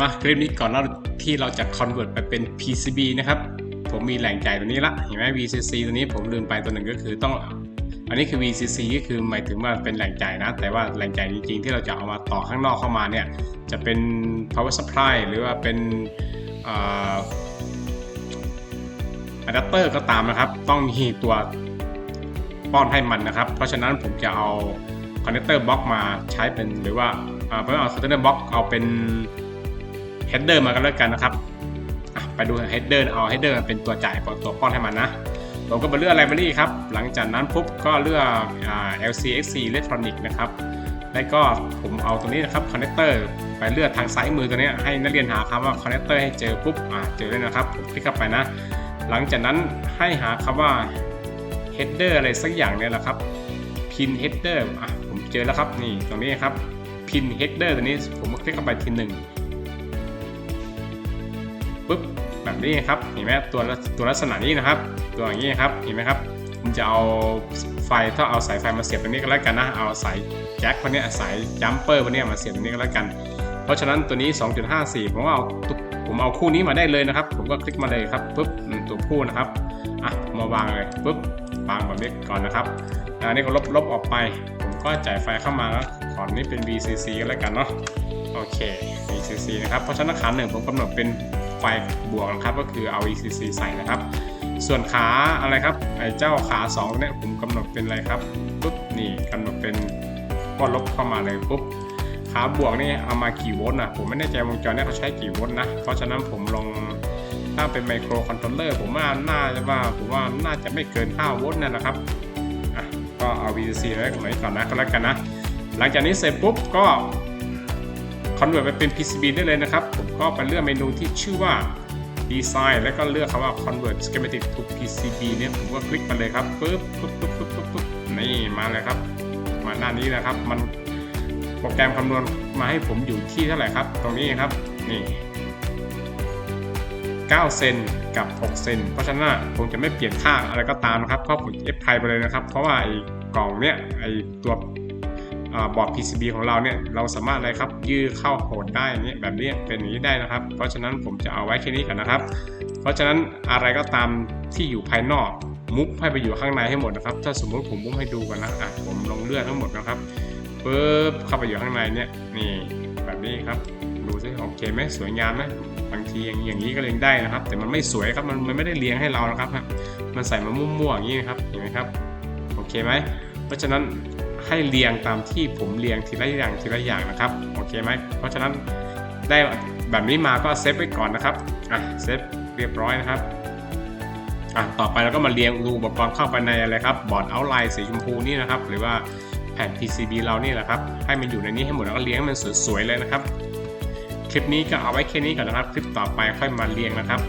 มาคลิปนี้ก่อนเราที่เราจะ convert ไปเป็น PCB นะครับ ผมมีแหล่งจ่ายตัวนี้ละเห็นไหม VCC ตัวนี้ผมลืมไปตัวหนึ่งก็คือต้อง อันนี้คือ VCC ก็คือหมายถึงว่าเป็นแหล่งจ่ายนะ แต่ว่าแหล่งจ่ายจริงๆ ที่เราจะเอามาต่อข้างนอกเข้ามาเนี่ยจะเป็น power supply หรือว่าเป็นอะแดปเตอร์ก็ตามนะครับ ต้องมีตัวป้อนให้มันนะครับ เพราะฉะนั้นผมจะเอาคอนเนคเตอร์บล็อกมาใช้เป็นหรือว่าอ่าไม่เอาคอนเนคเตอร์บล็อกเอาเป็น header มากันแล้วกันนะครับไปดู header เอา header มาเป็นตัวจ่ายตัวป้อนให้มันนะผมก็มาเลือก library ครับ หลังจากนั้นปุ๊บก็เลือกอ LCXC Electronic นะครับ แล้วก็ผมเอาตัวนี้นะครับ connector ไปเลือกทางซ้ายมือตัวนี้ให้นักเรียนหาคำว่า connector ให้เจอปุ๊บเจอเลยนะครับผมคลิกเข้าไปนะ หลังจากนั้นให้หาคำว่า header อะไรสักอย่างเนี่ยแหละครับ pin header อะผมเจอแล้วครับนี่ตรงนี้ครับ pin header ตัวนี้ผมคลิกเข้าไปทีหนึ่ง ปุ๊บแบบนี้ครับเห็นไหมตัวตัวลักษณะนี้นะครับ ตัวอย่างนี้ครับเห็นไหมครับผมจะเอาไฟถ้าเอาสายไฟมาเสียบตรงนี้ก็แล้วกันนะเอาสายแจ็คพวกนี้สายจัมเปอร์พวกนี้มาเสียบตรงนี้ก็แล้วกัน เพราะฉะนั้นตัวนี้ 2.54 ผมก็เอาผมเอาคู่นี้มาได้เลยนะครับ ผมก็คลิกมาเลยครับปุ๊บตัวคู่นะครับอะมาวางเลยปุ๊บวางแบบนี้ก่อนนะครับอันนี้ก็ลบลบออกไป ผมก็จ่ายไฟเข้ามาแล้วขอนี้เป็น VCC ก็แล้วกันเนาะโอเค VCC นะครับเพราะฉะนั้นขาหนึ่งผมกำหนดเป็น ไฟบวกนะครับก็คือเอา VCC ใส่นะครับ ส่วนขาอะไรครับไอ้เจ้าขา2เนี่ยผมกำหนดเป็นอะไรครับปุ๊บนี่กำหนดเป็นก็ลบเข้ามาเลยปุ๊บขาบวกนี่เอามากี่โวลต์นะผมไม่แน่ใจวงจรเนี่ยเขาใช้กี่โวลต์นะ เพราะฉะนั้นผมลงถ้าเป็นไมโครคอนโทรลเลอร์ผมว่าน่าจะว่าผมว่าน่าจะไม่เกิน 5 โวลต์นั่นแหละครับอะก็เอา VCC ไว้ก่อนก่อนนะก็แล้วกันนะ หลังจากนี้เสร็จปุ๊บก็ อนเวิร์ตไปเป็น PCB ได้เลยนะครับ ผมก็ไปเลือกเมนูที่ชื่อว่า Design แล้วก็เลือกคำว่า Convert Schematic to PCB เนี่ยผมก็คลิกไปเลยครับปึ๊บปึ๊บปึ๊บปึ๊บปึ๊บนี่มาเลยครับ มาหน้านี้นะครับ มันโปรแกรมคำนวณมาให้ผมอยู่ที่เท่าไหร่ครับ ตรงนี้ครับนี่9เซนกับ 6 เซน เพราะฉะนั้นผมจะไม่เปลี่ยนค่าอะไรก็ตามนะครับก็ผม F ไทยไปเลยนะครับ เพราะว่าไอ้กล่องเนี้ยไอ้ตัว บอร์ด PCB ของเราเนี่ยเราสามารถอะไรครับยื้อเข้าโหดได้อย่างนี้แบบนี้เป็นอย่างนี้ได้นะครับ เพราะฉะนั้นผมจะเอาไว้แค่นี้ก่อนนะครับ เพราะฉะนั้นอะไรก็ตามที่อยู่ภายนอกมุกให้ไปอยู่ข้างในให้หมดนะครับ ถ้าสมมุติผมมุกให้ดูกันนะอะผมลงเลือดทั้งหมดนะครับปึ๊บเข้าไปอยู่ข้างในเนี่ยนี่แบบนี้ครับดูซิโอเคไหมสวยงามไหมบางทีอย่างอย่างนี้ก็เลี้ยงได้นะครับ แต่มันไม่สวยครับมันมันไม่ได้เลี้ยงให้เรานะครับ มันใส่มามั่วๆอย่างนี้นะครับเห็นไหมครับโอเคไหมเพราะฉะนั้น ให้เรียงตามที่ผมเรียงทีละอย่างทีละอย่างนะครับโอเคไหมเพราะฉะนั้นได้แบบนี้มาก็เซฟไว้ก่อนนะครับอะเซฟเรียบร้อยนะครับอะต่อไปเราก็มาเรียงรูอุปกรณ์เข้าไปในอะไรครับบอร์ดเอาไลน์สีชมพูนี่นะครับ หรือว่าแผ่น PCB เรานี่แหละครับ ให้มันอยู่ในนี้ให้หมดแล้วก็เรียงให้มันสวยๆเลยนะครับ คลิปนี้ก็เอาไว้แค่นี้ก่อนนะครับ คลิปต่อไปค่อยมาเรียงนะครับ